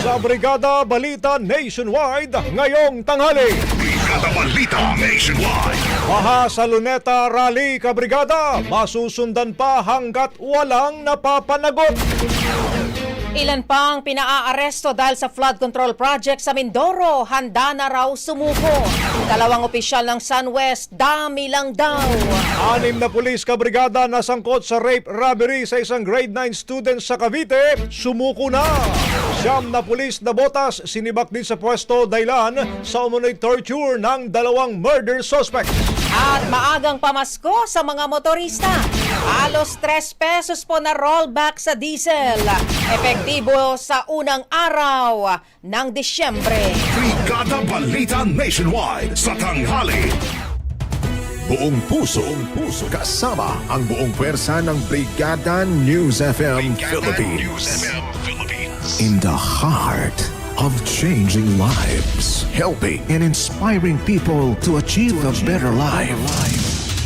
Sa Brigada Balita Nationwide ngayong tanghali. Brigada Balita Nationwide. Baha sa Luneta Rally Kabrigada, masusundan pa hanggat walang napapanagot. Ilan pang pinaa-aresto dahil sa flood control project sa Mindoro, handa na raw sumuko. Dalawang opisyal ng SunWest, dami lang daw. Anim na pulis kabrigada na sangkot sa rape robbery sa isang grade 9 student sa Cavite, sumuko na. Siyam na pulis na botas sinibak din sa pwesto daylan sa umunoy torture ng dalawang murder suspects. At maagang pamasko sa mga motorista. Halos 3 pesos po na rollback sa diesel. Epektibo sa unang araw ng Disyembre. Brigada Balita Nationwide. Sa tanghali. Buong puso, buong puso, kasama ang buong pwersa ng Brigada News FM Philippines. In the heart of changing lives, helping and inspiring people to achieve a better life.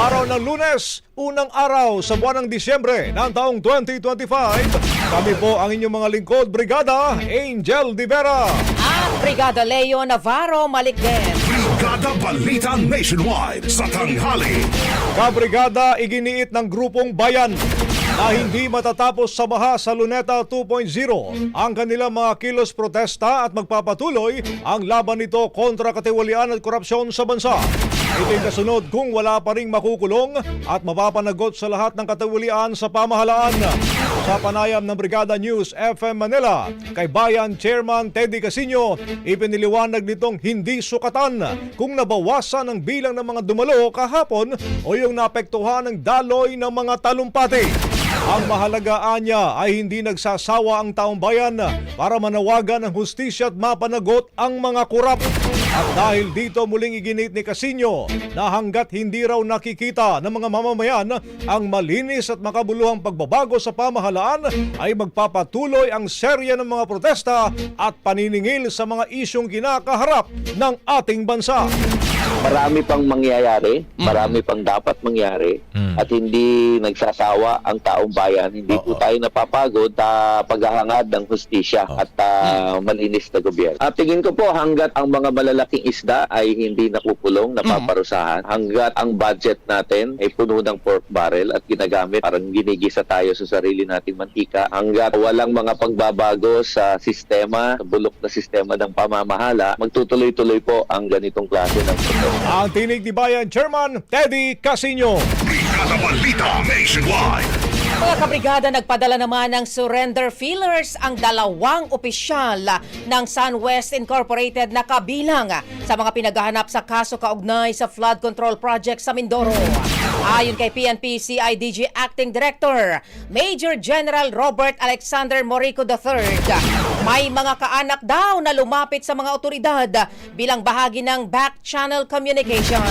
Araw ng lunes, unang araw sa buwan ng Disyembre ng taong 2025. Kami po ang inyong mga lingkod, Brigada Angel Di Vera. At Brigada Leo Navarro Malikden. Brigada Balita Nationwide. Sa tanghali. Kabrigada iginiit ng grupong bayan na hindi matatapos sa baha sa Luneta 2.0 ang kanilang mga kilos protesta at magpapatuloy ang laban nito kontra katiwalian at korupsyon sa bansa. Ito'y kasunod kung wala pa ring makukulong at mapapanagot sa lahat ng katiwalian sa pamahalaan. Sa panayam ng Brigada News FM Manila, kay Bayan Chairman Teddy Casino, ipiniliwanag nitong hindi sukatan kung nabawasan ang bilang ng mga dumalo kahapon o yung naapektuhan ng daloy ng mga talumpati. Ang mahalagaan niya ay hindi nagsasawa ang taong bayan para manawagan ng hustisya at mapanagot ang mga kurap. At dahil dito muling iginit ni Casino na hanggat hindi raw nakikita ng mga mamamayan ang malinis at makabuluhang pagbabago sa pamahalaan ay magpapatuloy ang serya ng mga protesta at paniningil sa mga isyong kinakaharap ng ating bansa. Marami pang mangyayari, marami pang dapat mangyari at hindi nagsasawa ang taong bayan. Hindi po tayo napapagod sa paghahangad ng hustisya at ah, malinis na gobyerno. At tingin ko po hanggat ang mga malalaking isda ay hindi nakukulong, napaparusahan, hanggat ang budget natin ay puno ng pork barrel at ginagamit parang ginigisa tayo sa sarili nating mantika, hanggat walang mga pagbabago sa sistema, sa bulok na sistema ng pamamahala, magtutuloy-tuloy po ang ganitong klase ng. Ang Tinig ni Bayan Chairman Teddy Casino. Brigada Balita Nationwide. Mga kabrigada, nagpadala naman ng surrender feelers ang dalawang opisyal ng SunWest Incorporated na kabilang sa mga pinaghahanap sa kaso kaugnay sa flood control project sa Mindoro. Ayon kay PNP CIDG Acting Director, Major General Robert Alexander Morico III, may mga kaanak daw na lumapit sa mga otoridad bilang bahagi ng back channel communication.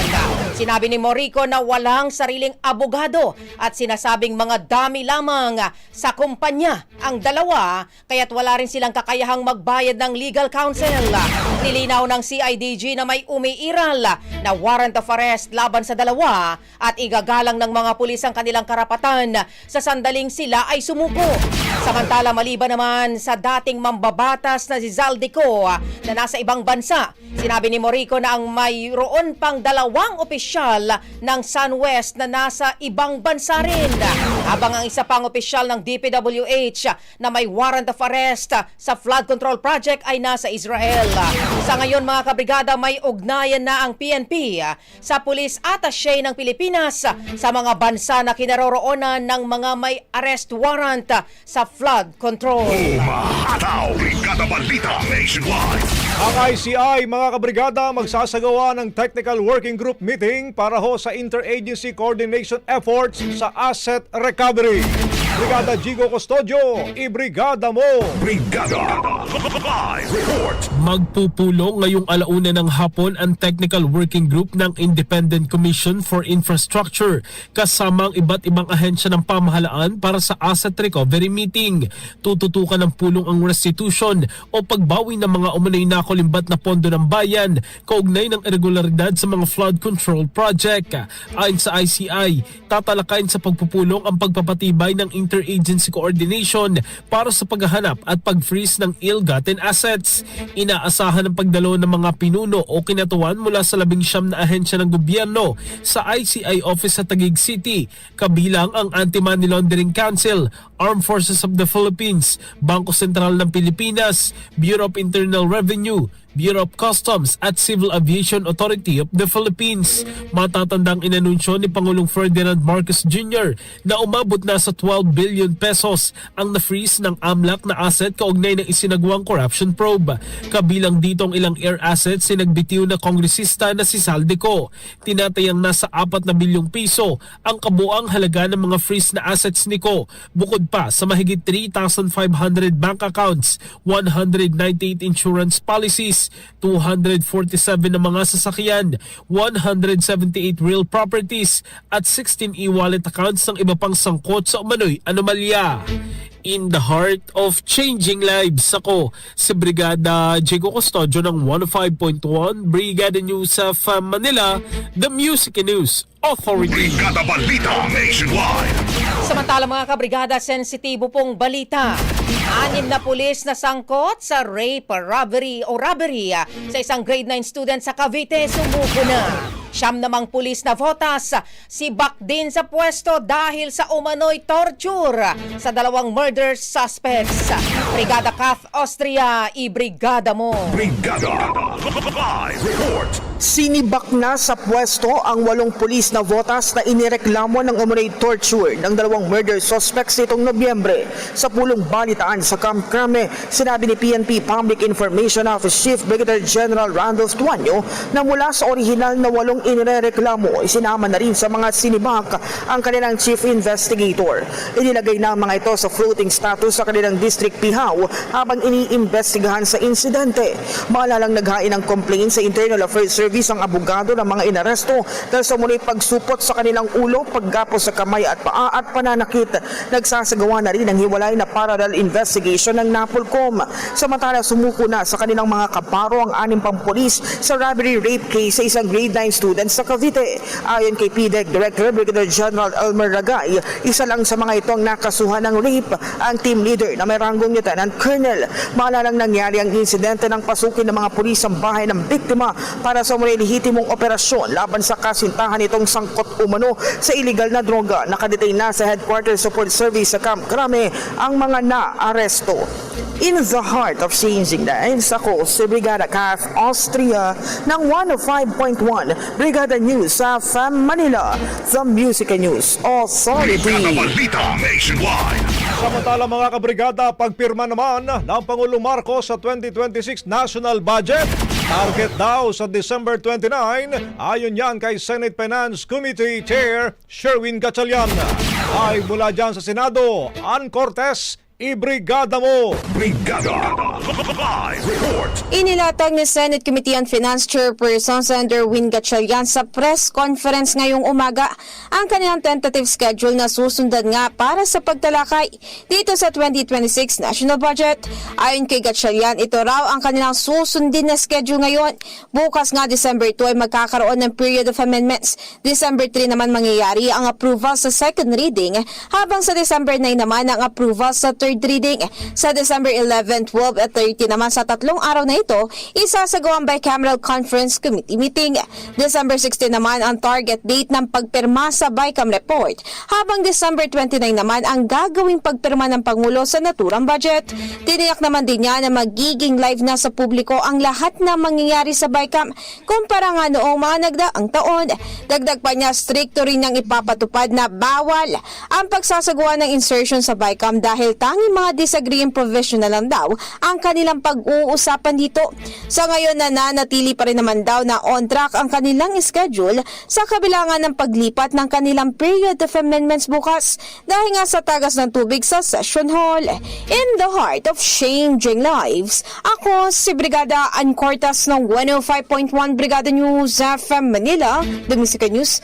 Sinabi ni Morico na walang sariling abogado at sinasabing mga dami lamang sa kumpanya ang dalawa kaya't wala rin silang kakayahang magbayad ng legal counsel. Nilinaw ng CIDG na may umiiral na warrant of arrest laban sa dalawa at igagalang ng mga pulis ang kanilang karapatan sa sandaling sila ay sumuko. Samantala maliban naman sa dating mambabatas na si Zaldico na nasa ibang bansa, sinabi ni Morico na ang mayroon pang dalawang opisyal ng SunWest na nasa ibang bansa rin. Habang ang isa pang opisyal ng DPWH na may warrant of arrest sa flood control project ay nasa Israel. Sa ngayon mga kabrigada may ugnayan na ang PNP sa pulis attaché ng Pilipinas sa mga bansa na kinaroroonan ng mga may arrest warrant sa flood control. Umahataw. Brigada Balita Nationwide. Ang ICI, mga kabrigada, magsasagawa ng Technical Working Group meeting para ho sa interagency coordination efforts sa asset recovery. Brigada Jigo Custodio, ibrigada mo! Brigada. Live report. Magpupulong ngayong alauna ng hapon ang Technical Working Group ng Independent Commission for Infrastructure kasama ang iba't ibang ahensya ng pamahalaan para sa asset recovery meeting. Tututukan ng pulong ang restitution o pagbawi ng mga umunay nakulimbat na pondo ng bayan kaugnay ng irregularidad sa mga flood control project. Ayon sa ICI, tatalakayin sa pagpupulong ang pagpapatibay ng interagency coordination para sa paghahanap at pag-freeze ng ill-gotten assets. Inaasahan ang pagdalo ng mga pinuno o kinatuan mula sa labing siyam na ahensya ng gobyerno sa ICI office sa Taguig City, kabilang ang Anti-Money Laundering Council, Armed Forces of the Philippines, Bangko Sentral ng Pilipinas, Bureau of Internal Revenue, Bureau of Customs at Civil Aviation Authority of the Philippines. Matatandang inanunsyo ni Pangulong Ferdinand Marcos Jr. na umabot na sa 12 billion pesos ang na-freeze ng AMLAC na asset kaugnay ng isinagawang corruption probe. Kabilang dito ang ilang air assets sinagbitiw na kongresista na si Saldico. Tinatayang nasa 4 na bilyong piso ang kabuang halaga ng mga freeze na assets niko bukod pa sa mahigit 3,500 bank accounts, 198 insurance policies, 247 na mga sasakyan, 178 real properties at 16 e-wallet accounts ng iba pang sangkot sa umano'y anomalya. In the heart of changing lives ako si Brigada Diego Custodio ng 105.1 Brigada News of Manila, the Music and News Authority. Brigada Balita Nationwide. Samantala mga kabrigada, sensitibo pong balita. Anim na pulis na sangkot sa rape, robbery o robbery ah, sa isang grade 9 student sa Cavite sumuko na. Siyam namang pulis na votas, sibak din sa pwesto dahil sa umano'y torture sa dalawang murder suspects. Brigada Kath Austria, ibrigada mo. Brigada. Live report. Sinibak na sa pwesto ang walong pulis na votas na inireklamo ng umunay torture ng dalawang murder suspects nitong Nobyembre sa pulong balitaan sa Camp Crame. Sinabi ni PNP Public Information Office Chief Brigadier General Randolph Tuanyo na mula sa orihinal na walong inireklamo, isinama na rin sa mga sinibak ang kanilang chief investigator. Inilagay na mga ito sa floating status sa kanilang district pihaw habang iniimbestigahan sa insidente. Malalang naghain ng complaint sa Internal Affairs Service ang abogado ng mga inaresto dahil sa muli pagsupot sa kanilang ulo, paggapos sa kamay at paa at pananakit. Nagsasagawa na rin ang hiwalay na parallel investigation ng NAPOLCOM. Samantala sumuko na sa kanilang mga kaparo ang anim pang polis sa robbery rape case sa isang grade 9 student sa Cavite. Ayon kay PDEC Director Brigadier General Elmer Ragay, isa lang sa mga ito ang nakasuhan ng rape ang team leader na may ranggong Lieutenant Colonel. Malalang nangyari ang insidente ng pasukin ng mga pulis ang bahay ng biktima para sa muli lehitimong operasyon laban sa kasintahan itong sangkot umano sa illegal na droga. Nakadetain na sa Headquarters Support Service sa Camp Crame ang mga na-aresto. In the heart of changing lives, ako si Brigada Kath Austria ng 105.1 Brigada News sa FAM Manila, The Music News Authority. Brigada Nationwide. Samantala mga kabrigada, pagpirma naman ng Pangulong Marcos sa 2026 National Budget. Target daw sa December 29, ayon yan kay Senate Finance Committee Chair Sherwin Gatchalian. Ay mula dyan sa Senado, Ann Cortez, ibrigada mo! Brigada Live Report. Inilatag ni Senate Committee on Finance Chairperson Senator Win Gatchalian sa press conference ngayong umaga ang kanilang tentative schedule na susundan nga para sa pagtalakay dito sa 2026 national budget. Ayon kay Gatchalian, ito raw ang kanilang susundin na schedule ngayon. Bukas nga December 2 ay magkakaroon ng period of amendments. December 3 naman mangyayari ang approval sa second reading habang sa December 9 naman ang approval sa third reading. Sa December 11, 12 at 30 naman sa tatlong araw na ito, isasagawa ang bicameral conference committee meeting. December 16 naman ang target date ng pagpirma sa BICAM report, habang December 29 naman ang gagawing pagpirma ng Pangulo sa naturang budget. Tiniyak naman din niya na magiging live na sa publiko ang lahat na mangyayari sa BICAM kumpara nga noong mga nagdaang taon. Dagdag pa niya, stricto rin niyang ipapatupad na bawal ang pagsasagawa ng insertion sa BICAM dahil tanging mga disagreeing provision na lang daw ang kanilang pag-uusapan dito. Sa ngayon nananatili pa rin naman daw na on track ang kanilang schedule sa kabilangan ng paglipat ng kanilang period of amendments bukas dahil nga sa tagas ng tubig sa session hall. In the heart of changing lives, ako si Brigada Ancortas ng 105.1 Brigada News FM Manila, The Music News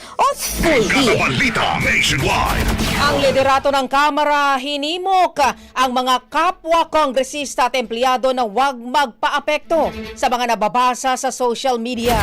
Brigada Authority. Balita Nationwide. Ang liderato ng Kamara hinimok ang mga kapwa kongresista at empleyado na huwag magpaapekto sa mga nababasa sa social media.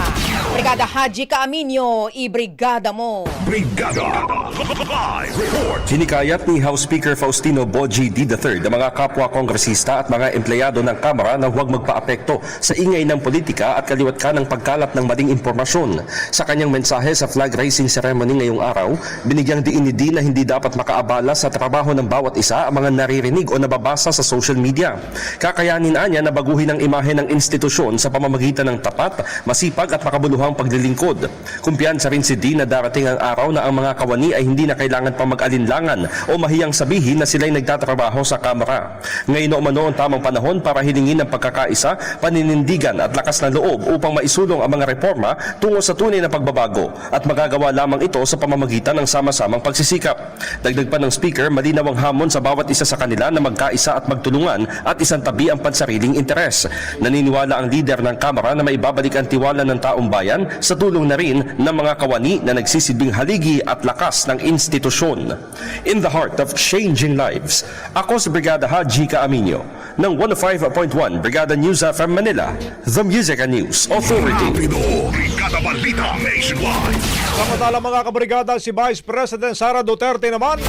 Brigada Haji Kaaminyo, ibrigada mo. Brigada Report. Hinikayat ni House Speaker Faustino Boji D. III ang mga kapwa kongresista at mga empleyado ng Kamara na huwag magpaapekto sa ingay ng politika at kaliwat ka ng pagkalat ng maling impormasyon. Sa kanyang mensahe sa flag raising ceremony ngayong araw, binigyang diin ni D na hindi dapat makaabala sa trabaho ng bawat isa ang mga naririnig o nababasa sa social media. Kakayanin anya na baguhin ang imahe ng institusyon sa pamamagitan ng tapat, masipag at makabuluhang paglilingkod. Kumpiyansa rin si D na darating ang araw na ang mga kawani ay hindi na kailangan pa mag-alinlangan o mahiyang sabihin na sila'y nagtatrabaho sa Kamara. Ngayon umano ang tamang panahon para hilingin ang pagkakaisa, paninindigan at lakas ng loob upang maisulong ang mga reforma tungo sa tunay na pagbabago at magagawa lamang ito sa pamamagitan ng sama-samang pagsisikap. Dagdag pa ng Speaker, malinaw ang hamon sa bawat isa sa kanila na magkaisa at magtulungan at isang tabi ang pansariling interes. Naniniwala ang leader ng Kamara na maibabalik ang tiwala ng taong bayan sa tulong na rin ng mga kawani na nagsisilbing haligi at lakas ng institusyon. In the heart of changing lives, ako si Brigada Haji Kaaminyo ng 105.1 Brigada News FM Manila, The Music and News Authority. Brigada Balita Nationwide. Samantala mga kabrigada, si Vice President Sara Duterte naman,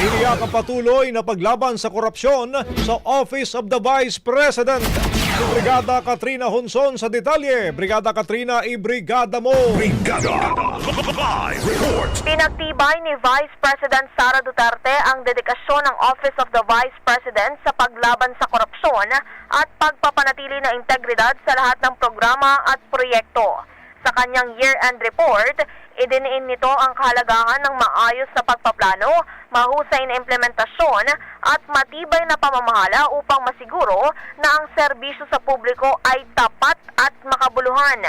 iniyak ang patuloy na paglaban sa korupsyon sa Office of the Vice President. Si Brigada Katrina Honson sa detalye. Brigada Katrina, ibrigada mo! Brigada Live Report. Pinagtibay ni Vice President Sara Duterte ang dedikasyon ng Office of the Vice President sa paglaban sa korupsyon at pagpapanatili ng integridad sa lahat ng programa at proyekto. Sa kanyang year-end report, idiniin nito ang kahalagahan ng maayos na pagpaplano, mahusay na implementasyon at matibay na pamamahala upang masiguro na ang serbisyo sa publiko ay tapat at makabuluhan.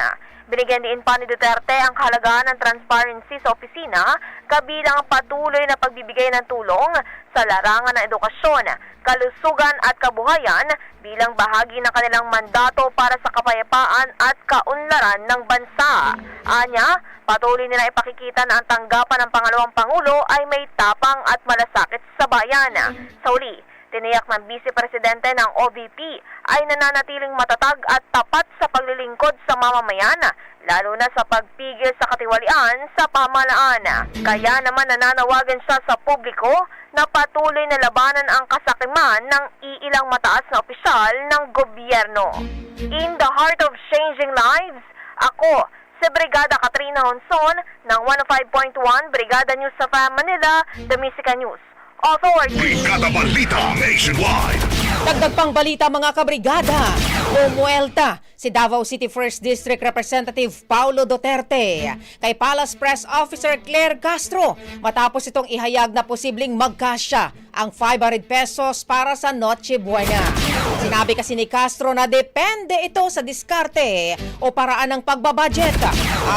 Binigyan din pa ni Duterte ang kahalagahan ng transparency sa opisina kabilang ang patuloy na pagbibigay ng tulong sa larangan ng edukasyon, kalusugan at kabuhayan bilang bahagi ng kanilang mandato para sa kapayapaan at kaunlaran ng bansa. Anya, patuloy nila ipakikita na ang tanggapan ng pangalawang pangulo ay may tapang at malasakit sa bayan. Sa uli, Tiniyak ng Vice Presidente ng OVP ay nananatiling matatag at tapat sa paglilingkod sa mamamayan, lalo na sa pagpigil sa katiwalian sa pamalaan. Kaya naman nananawagan siya sa publiko na patuloy na labanan ang kasakiman ng iilang mataas na opisyal ng gobyerno. In the heart of changing lives, ako, si Brigada Katrina Honson ng 105.1 Brigada News sa Manila, The Musica News. Authority. Brigada Balita Nationwide. Dagdag pang balita mga kabrigada. Umuelta si Davao City 1st District Representative Paulo Duterte kay Palace Press Officer Claire Castro matapos itong ihayag na posibleng magkasya ang 500 pesos para sa Noche Buena. Sinabi kasi ni Castro na depende ito sa diskarte o paraan ng pagbabudget.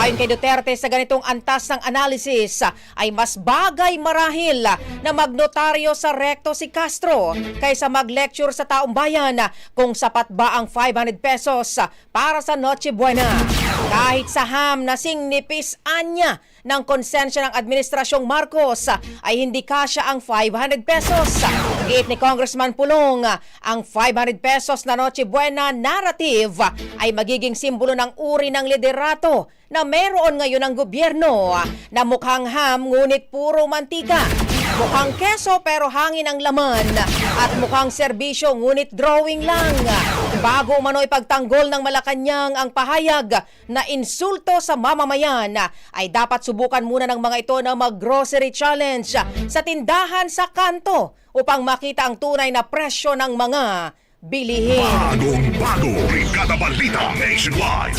Ayon kay Duterte sa ganitong antas ng analysis ay mas bagay marahil na magnotaryo sa rekto si Castro kaysa mag-lecture sa taong bayan kung sapat ba ang 500 pesos para sa Noche Buena. Kahit sa ham na singnipis anya ng konsensya ng Administrasyong Marcos ay hindi kasya ang 500 pesos. Giit ni Congressman Pulong, ang 500 pesos na Noche Buena narrative ay magiging simbolo ng uri ng liderato na meron ngayon ng gobyerno na mukhang ham ngunit puro mantika. Mukhang keso pero hangin ang laman at mukhang serbisyo ngunit drawing lang. Bago umano ipagtanggol ng Malacanang ang pahayag na insulto sa mamamayan ay dapat subukan muna ng mga ito na mag-grocery challenge sa tindahan sa kanto upang makita ang tunay na presyo ng mga bilihin. Bagong bago. Brigada Balita Nationwide.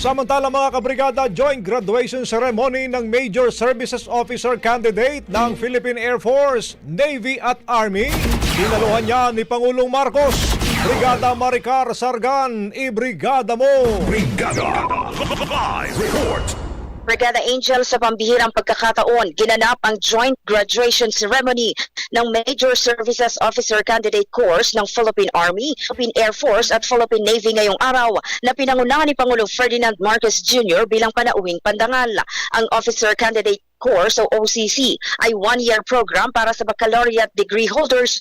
Samantala mga kabrigada, joint graduation ceremony ng Major Services Officer candidate ng Philippine Air Force, Navy at Army. Dinaluhan niya ni Pangulong Marcos. Brigada Maricar Sargan, ibrigada mo! Brigada. Live report. Brigada Angel sa pambihirang pagkakataon, ginanap ang joint graduation ceremony ng Major Services Officer Candidate Course ng Philippine Army, Philippine Air Force at Philippine Navy ngayong araw na pinangunahan ni Pangulong Ferdinand Marcos Jr. bilang panauwing pandangal. Ang Officer Candidate Course o OCC ay one-year program para sa baccalaureate degree holders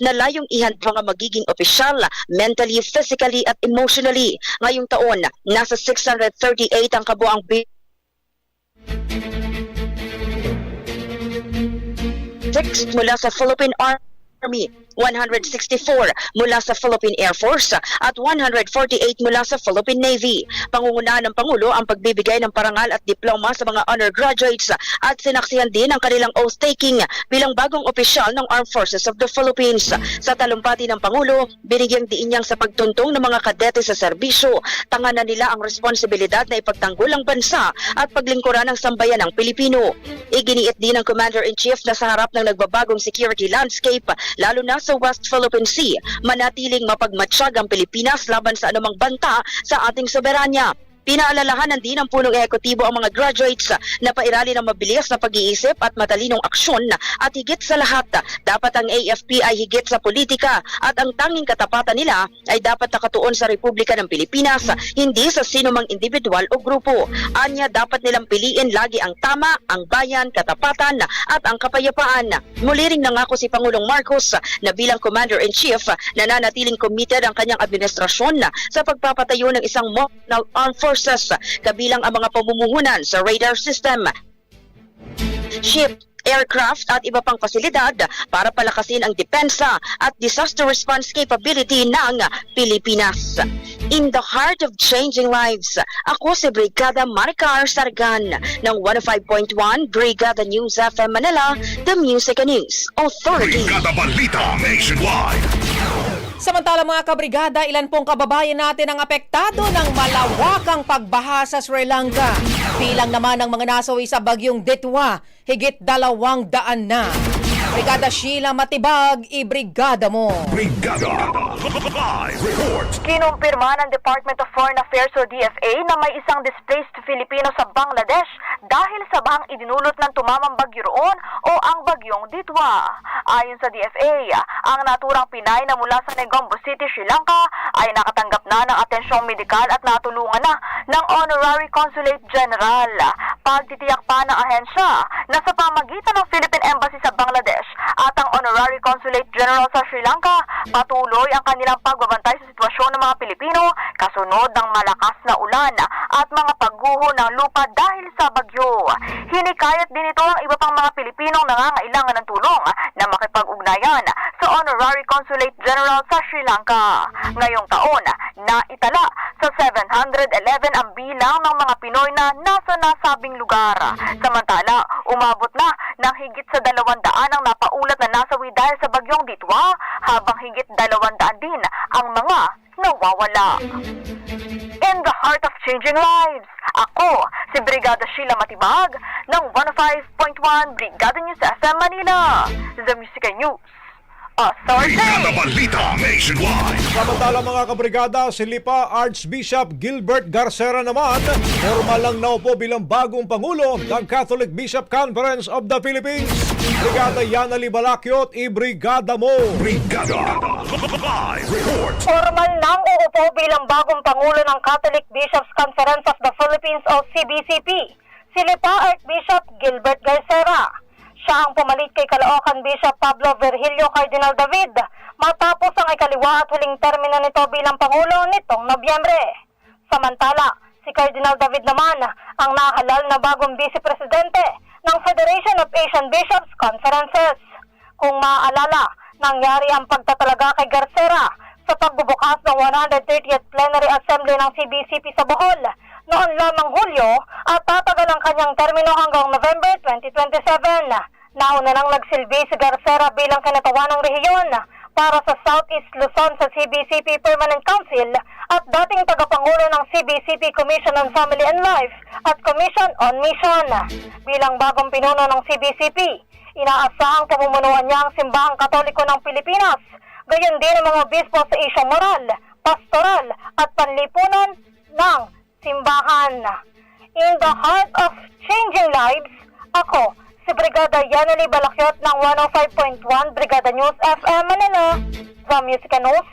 na layong ihand mga magiging opisyal mentally, physically at emotionally. Ngayong taon, nasa 638 ang kabuang six mula sa Philippine Army, 164 mula sa Philippine Air Force at 148 mula sa Philippine Navy. Pangungunahan ng Pangulo ang pagbibigay ng parangal at diploma sa mga undergraduates at sinaksihan din ang kanilang oath-taking bilang bagong opisyal ng Armed Forces of the Philippines. Sa talumpati ng Pangulo, binigyang diin niyang sa pagtuntong ng mga kadete sa serbisyo, tanganan nila ang responsibilidad na ipagtanggol ang bansa at paglingkuran ng sambayan ng Pilipino. Iginiit din ng Commander-in-Chief na sa harap ng nagbabagong security landscape, lalo na sa West Philippine Sea, manatiling mapagmatsyag ang Pilipinas laban sa anumang banta sa ating soberanya. Pinaalalahanan din ng punong ehekutibo ang mga graduates na pairali ng mabilis na pag-iisip at matalinong aksyon at higit sa lahat, dapat ang AFP ay higit sa politika at ang tanging katapatan nila ay dapat nakatuon sa Republika ng Pilipinas, hindi sa sinumang individual o grupo. Anya, dapat nilang piliin lagi ang tama, ang bayan, katapatan at ang kapayapaan. Muli ring nangako si Pangulong Marcos na bilang Commander-in-Chief nananatiling committed ang kanyang administrasyon sa pagpapatayo ng isang model armed kabilang ang mga pamumuhunan sa radar system, ship, aircraft at iba pang pasilidad para palakasin ang depensa at disaster response capability ng Pilipinas. In the heart of changing lives, ako si Brigada Maricar Sargan ng 105.1 Brigada News FM Manila, The Music and News Authority. Brigada Balita Nationwide. Samantala mga kabrigada, ilan pong kababayan natin ang apektado ng malawakang pagbaha sa Sri Lanka. Bilang naman ng mga nasawi sa bagyong Ditwa, higit dalawang daan na. Brigada Sheila Matibag, ibrigada mo. Brigada Live Report Kinumpirma ng Department of Foreign Affairs o DFA na may isang displaced Filipino sa Bangladesh dahil sa bahang idinulot ng tumamang bagyo roon o ang bagyong Ditwa. Ayon sa DFA, ang naturang Pinay na mula sa Negombo City, Sri Lanka ay nakatanggap na ng atensyong medikal at natulungan na ng Honorary Consulate General. Pagtitiyak pa ng ahensya na sa pamagitan ng Philippine Embassy sa Bangladesh at ang Honorary Consulate General sa Sri Lanka, patuloy ang kanilang pagbabantay sa sitwasyon ng mga Pilipino kasunod ng malakas na ulan at mga pagguho ng lupa dahil sa bagyo. Hinikayat din ito ang iba pang mga Pilipinong nangangailangan ng tulong na makipag-ugnayan sa Honorary Consulate General sa Sri Lanka. Ngayong taon, naitala sa 711 ang bilang ng mga Pinoy na nasa nasabing lugar. Samantala, umabot na ng higit sa 200 ang napaulat na nasawi dahil sa bagyong Ditwa, habang higit 200 din ang mga nawawala. In the heart of changing lives, ako si Brigada Sheila Matibag ng 105.1 Brigada News FM Manila, The Music News Authority. Balita Nationwide Samantala mga kabrigada, si Lipa Archbishop Gilbert Garcera naman, formal lang naupo bilang bagong Pangulo ng Catholic Bishop Conference of the Philippines. Brigada Yana Libalakyot, i-brigada mo! Brigada Live Report Formal nang uupo bilang bagong Pangulo ng Catholic Bishops Conference of the Philippines o CBCP, si Lipa Archbishop Gilbert Garcera. Siya ang pumalit kay Caloocan Bishop Pablo Virgilio Cardinal David matapos ang ikaliwa at huling termino nito bilang Pangulo nitong Nobyembre. Samantala, si Cardinal David naman ang nahalal na bagong Vice Presidente ng Federation of Asian Bishops Conferences. Kung maaalala, nangyari ang pagtatalaga kay Garcera sa pagbubukas ng 130th Plenary Assembly ng CBCP sa Bohol noon lamang Hulyo at tatagal ang kanyang termino hanggang November 2027. Nauna nang nagsilbi si Garcera bilang kinatawan ng rehiyon para sa Southeast Luzon sa CBCP Permanent Council at dating tagapangulo ng CBCP Commission on Family and Life at Commission on Mission. Bilang bagong pinuno ng CBCP, inaasahang pamumunuan niya ang simbahang katoliko ng Pilipinas, gayon din ang mga obispo sa isyong moral, pastoral at panlipunan ng simbahan. In the heart of changing lives, ako, si Brigada Yaneli Balakyot ng 105.1 Brigada News FM Manila, The Music News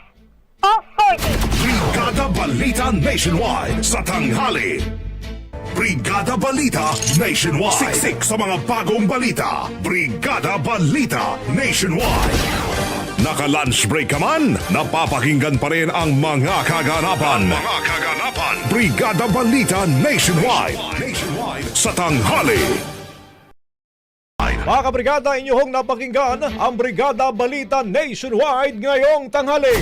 Authority. Brigada Balita Nationwide sa tanghali. Brigada Balita Nationwide. Siksik sa mga bagong balita. Brigada Balita Nationwide. Naka-lunch break ka man, napapakinggan pa rin ang mga kaganapan. Mga kaganapan. Brigada Balita Nationwide. Nationwide sa tanghali. Mga kabrigada, inyong napakinggan ang Brigada Balita Nationwide ngayong tanghali.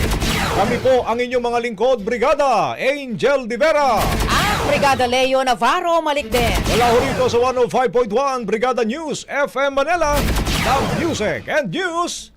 Kami po ang inyong mga lingkod, Brigada Angel Di Vera. At Brigada Leo Navarro Malikden. Mula ho rito sa 105.1 Brigada News FM Manila, ng Music and News